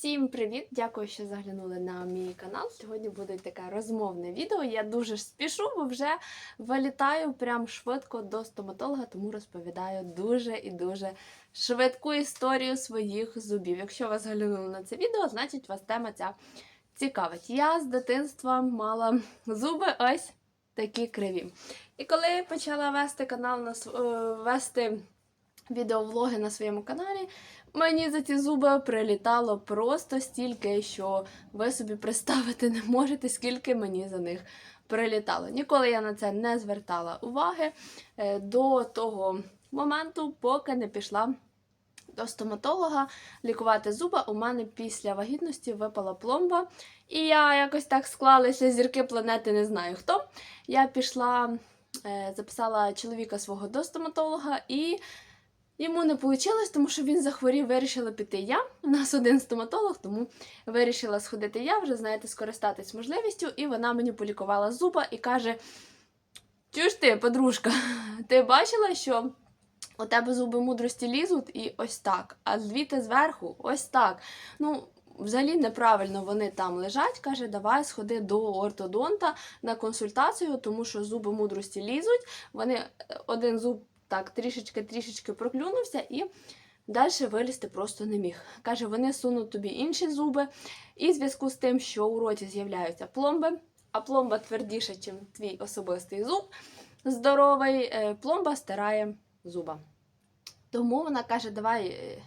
Всім привіт! Дякую, що заглянули на мій канал. Сьогодні буде таке розмовне відео. Я дуже спішу, бо вже вилітаю прям швидко до стоматолога, тому розповідаю дуже і дуже швидку історію своїх зубів. Якщо ви заглянули на це відео, значить вас тема ця цікавить. Я з дитинства мала зуби ось такі криві. І коли почала вести канал на е, вести відеовлоги на своєму каналі, Мені за ці зуби прилітало просто стільки, що ви собі представити не можете, скільки мені за них прилітало. Ніколи я на це не звертала уваги е, до того моменту, поки не пішла до стоматолога лікувати зуби. У мене після вагітності випала пломба, і я якось так склалися зірки планети, не знаю хто. Я пішла, е, записала чоловіка свого до стоматолога і. Йому не вийшло, тому що він захворів, вирішила піти я. У нас один стоматолог, тому вирішила сходити я, вже знаєте, скористатись можливістю, і вона мені полікувала зуба і каже: Чуєш ти, подружка, ти бачила, що у тебе зуби мудрості лізуть і ось так, а звідти зверху ось так. Ну, Взагалі неправильно вони там лежать, каже, давай сходи до ортодонта на консультацію, тому що зуби мудрості лізуть. Вони е, один зуб так трішечки-трішечки проклюнувся і далі вилізти просто не міг. Каже, вони сунуть тобі інші зуби, і в зв'язку з тим, що у роті з'являються пломби, а пломба твердіша, ніж твій особистий зуб здоровий, е, пломба стирає зуба. Тому вона каже, давай е,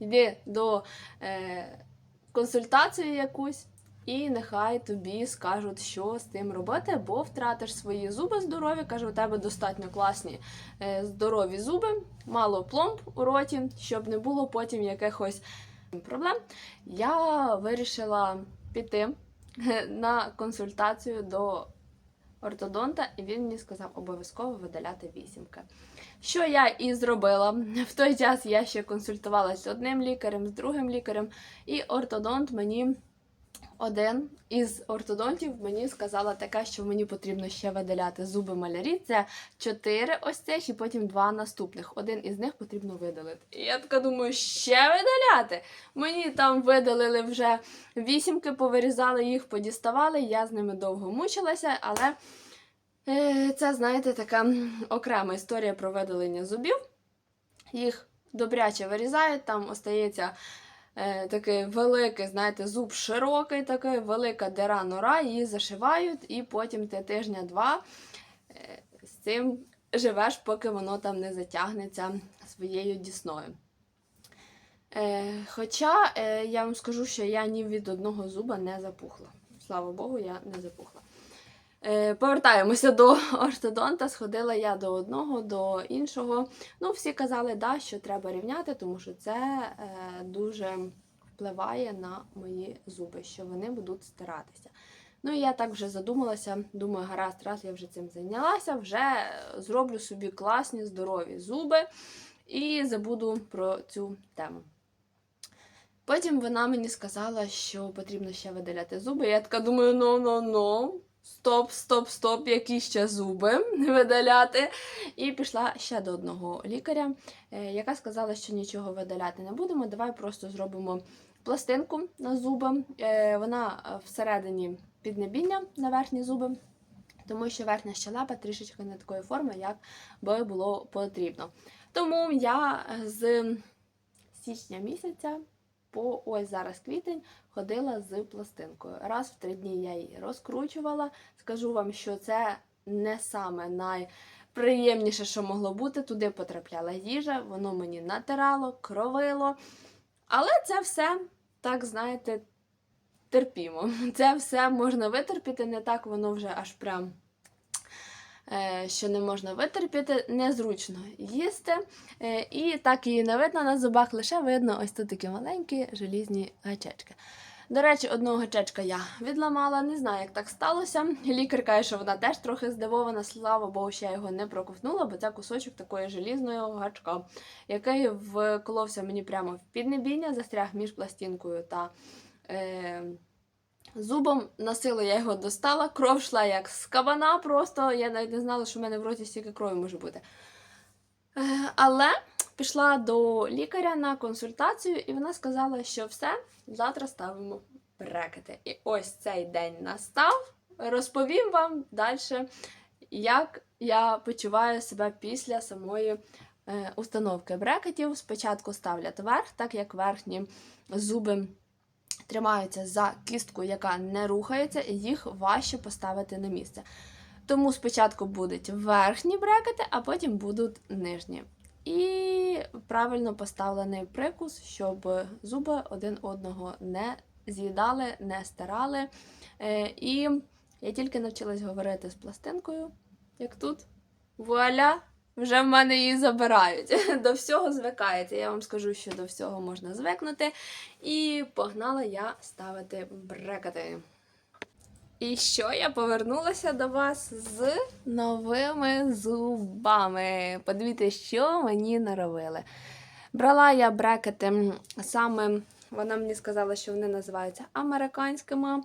йди до е, консультації якусь. І нехай тобі скажуть, що з тим робити, бо втратиш свої зуби здорові. Каже, у тебе достатньо класні е, здорові зуби, мало пломб у роті, щоб не було потім якихось проблем. Я вирішила піти е, на консультацію до ортодонта, і він мені сказав обов'язково видаляти вісімки. Що я і зробила. В той час я ще консультувалася з одним лікарем, з другим лікарем, і ортодонт мені один із ортодонтів мені сказала таке, що мені потрібно ще видаляти зуби малярі. Це чотири ось цих і потім два наступних. Один із них потрібно видалити. І я така думаю, ще видаляти. Мені там видалили вже вісімки, повирізали їх, подіставали. Я з ними довго мучилася, але е, це, знаєте, така окрема історія про видалення зубів. Їх добряче вирізають, там остається такий великий, знаєте, зуб широкий, такий, велика дира нора, її зашивають, і потім ти тижня-два е, з цим живеш, поки воно там не затягнеться своєю дісною. Е, хоча е, я вам скажу, що я ні від одного зуба не запухла. Слава Богу, я не запухла. Е, повертаємося до ортодонта. Сходила я до одного, до іншого. Ну, всі казали, да, що треба рівняти, тому що це е, дуже впливає на мої зуби, що вони будуть стиратися. Ну і я так вже задумалася, думаю, гаразд, раз я вже цим зайнялася, вже зроблю собі класні, здорові зуби і забуду про цю тему. Потім вона мені сказала, що потрібно ще видаляти зуби. Я така думаю, ну ну ну стоп, стоп, стоп, які ще зуби видаляти. І пішла ще до одного лікаря, е, яка сказала, що нічого видаляти не будемо. Давай просто зробимо пластинку на зуби. Е, Вона е, всередині піднебіння на верхні зуби. Тому що верхня щелепа трішечки не такої форми, як би було потрібно. Тому я з січня місяця по ось зараз квітень ходила з пластинкою. Раз в три дні я її розкручувала. Скажу вам, що це не саме найприємніше, що могло бути. Туди потрапляла їжа, воно мені натирало, кровило. Але це все, так знаєте, терпімо. Це все можна витерпіти, не так воно вже аж прям. Е, Що не можна витерпіти, незручно їсти. Е, І так її не видно на зубах, лише видно ось тут такі маленькі желізні гачечки. До речі, одного гачечка я відламала, не знаю, як так сталося. Лікар каже, що вона теж трохи здивована, слава Богу, що я його не проковтнула, бо це кусочок такої желізної гачка, який вколовся мені прямо в піднебіння, застряг між пластинкою та е, зубом. На силу я його достала, кров йшла як з кабана, просто я навіть не знала, що в мене в роті стільки крові може бути. Е, але пішла до лікаря на консультацію, і вона сказала, що все, завтра ставимо брекети. І ось цей день настав. Розповім вам далі, як я почуваю себе після самої е, установки брекетів. Спочатку ставлять вверх, так як верхні зуби тримаються за кістку, яка не рухається, і їх важче поставити на місце. Тому спочатку будуть верхні брекети, а потім будуть нижні. І правильно поставлений прикус, щоб зуби один одного не з'їдали, не стирали. Е, і я тільки навчилась говорити з пластинкою, як тут. Вуаля! Вже в мене її забирають. До всього звикається. Я вам скажу, що до всього можна звикнути. І погнала я ставити брекети. І що я повернулася до вас з новими зубами. Подивіться, що мені наробили. Брала я брекети саме, вона мені сказала, що вони називаються американськими.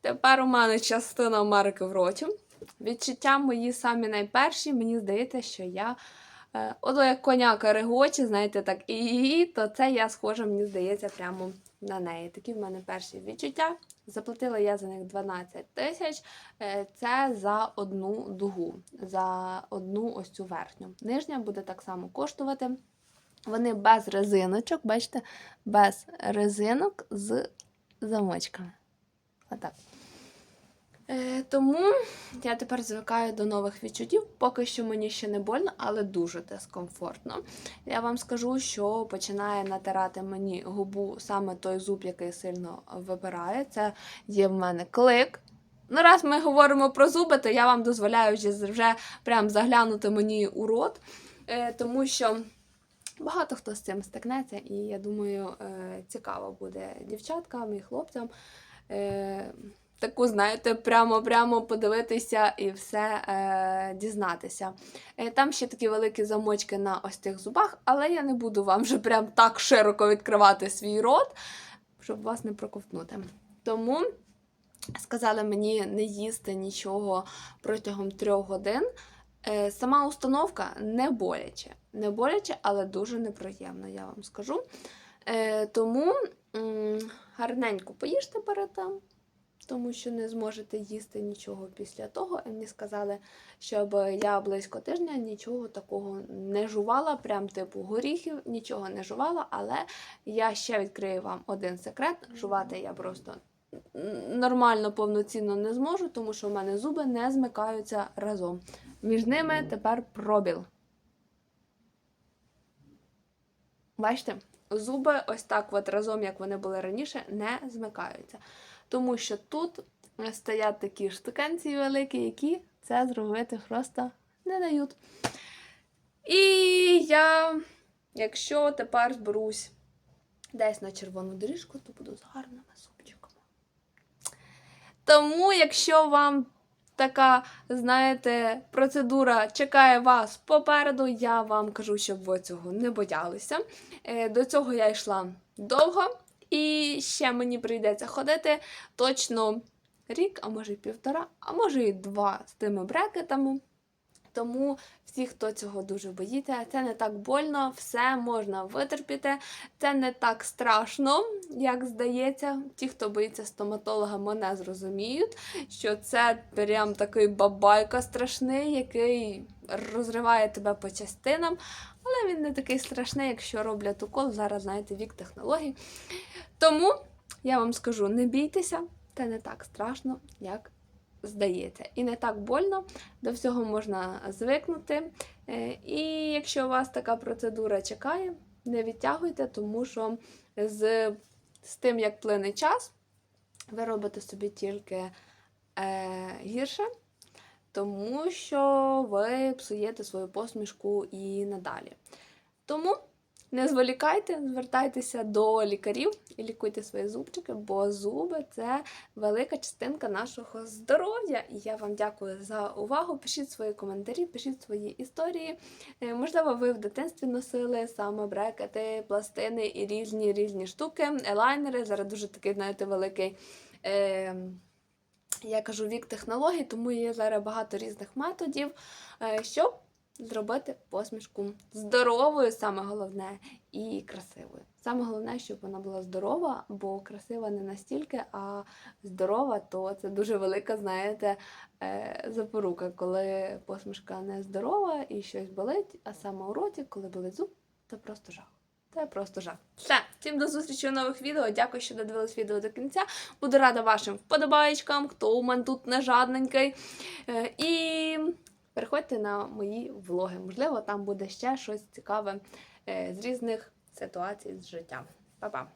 Тепер у мене частина Америки в роті. Відчуття мої самі найперші, мені здається, що я. е, як коняка регоче, знаєте, так, і то це я схожа, мені здається, прямо на неї. Такі в мене перші відчуття. Заплатила я за них 12 тисяч. Е, Це за одну дугу, за одну ось цю верхню. Нижня буде так само коштувати. Вони без резиночок, бачите, без резинок з замочками. Отак. Е, тому я тепер звикаю до нових відчуттів. Поки що мені ще не больно, але дуже дискомфортно. Я вам скажу, що починає натирати мені губу саме той зуб, який сильно випирає. Це є в мене клик. Ну, раз ми говоримо про зуби, то я вам дозволяю вже, прям заглянути мені у рот, е, тому що багато хто з цим стикнеться, і я думаю, е, цікаво буде дівчаткам і хлопцям. Таку, знаєте, прямо-прямо подивитися і все е, дізнатися. Е, там ще такі великі замочки на ось тих зубах, але я не буду вам вже прям так широко відкривати свій рот, щоб вас не проковтнути. Тому сказали мені не їсти нічого протягом трьох годин. Е, Сама установка не боляче. Не боляче, але дуже неприємно, я вам скажу. Е, Тому м, гарненько поїжте перед тим, тому що не зможете їсти нічого після того. І мені сказали, щоб я близько тижня нічого такого не жувала, прям типу горіхів, нічого не жувала, але я ще відкрию вам один секрет. Жувати я просто нормально, повноцінно не зможу, тому що в мене зуби не змикаються разом. Між ними тепер пробіл. Бачите, зуби ось так от разом, як вони були раніше, не змикаються. Тому що тут стоять такі штукенці великі, які це зробити просто не дають. І я, якщо тепер зберусь десь на червону доріжку, то буду з гарними зубчиками. Тому, якщо вам така, знаєте, процедура чекає вас попереду, я вам кажу, щоб ви цього не боялися. Е, До цього я йшла довго, і ще мені прийдеться ходити точно рік, а може і півтора, а може і два з тими брекетами. Тому всі, хто цього дуже боїться, це не так больно, все можна витерпіти. Це не так страшно, як здається. Ті, хто боїться стоматолога, мене зрозуміють, що це прям такий бабайка страшний, який розриває тебе по частинам. Але він не такий страшний, якщо роблять укол. Зараз знаєте вік технологій. Тому я вам скажу: не бійтеся, це не так страшно, як здається. І не так больно, до всього можна звикнути. Е, І якщо у вас така процедура чекає, не відтягуйте, тому що з, з тим, як плине час, ви робите собі тільки е, гірше, тому що ви псуєте свою посмішку і надалі. Тому не зволікайте, звертайтеся до лікарів і лікуйте свої зубчики, бо зуби це велика частинка нашого здоров'я. І я вам дякую за увагу. Пишіть свої коментарі, пишіть свої історії. Е, Можливо, ви в дитинстві носили саме брекети, пластини і різні різні штуки, елайнери. Зараз дуже такий, знаєте, великий. Е- я кажу вік технологій, тому є зараз багато різних методів, е, щоб зробити посмішку здоровою, саме головне, і красивою. Саме головне, щоб вона була здорова, бо красива не настільки, а здорова, то це дуже велика, знаєте, е, запорука, коли посмішка не здорова і щось болить, а саме у роті, коли болить зуб, це просто жах. Це просто жах. Все, всім до зустрічі у нових відео. Дякую, що додивились відео до кінця. Буду рада вашим вподобаєчкам, хто у мене тут не жадненький. Е, І переходьте на мої влоги. Можливо, там буде ще щось цікаве е, з різних ситуацій з життя. Па-па!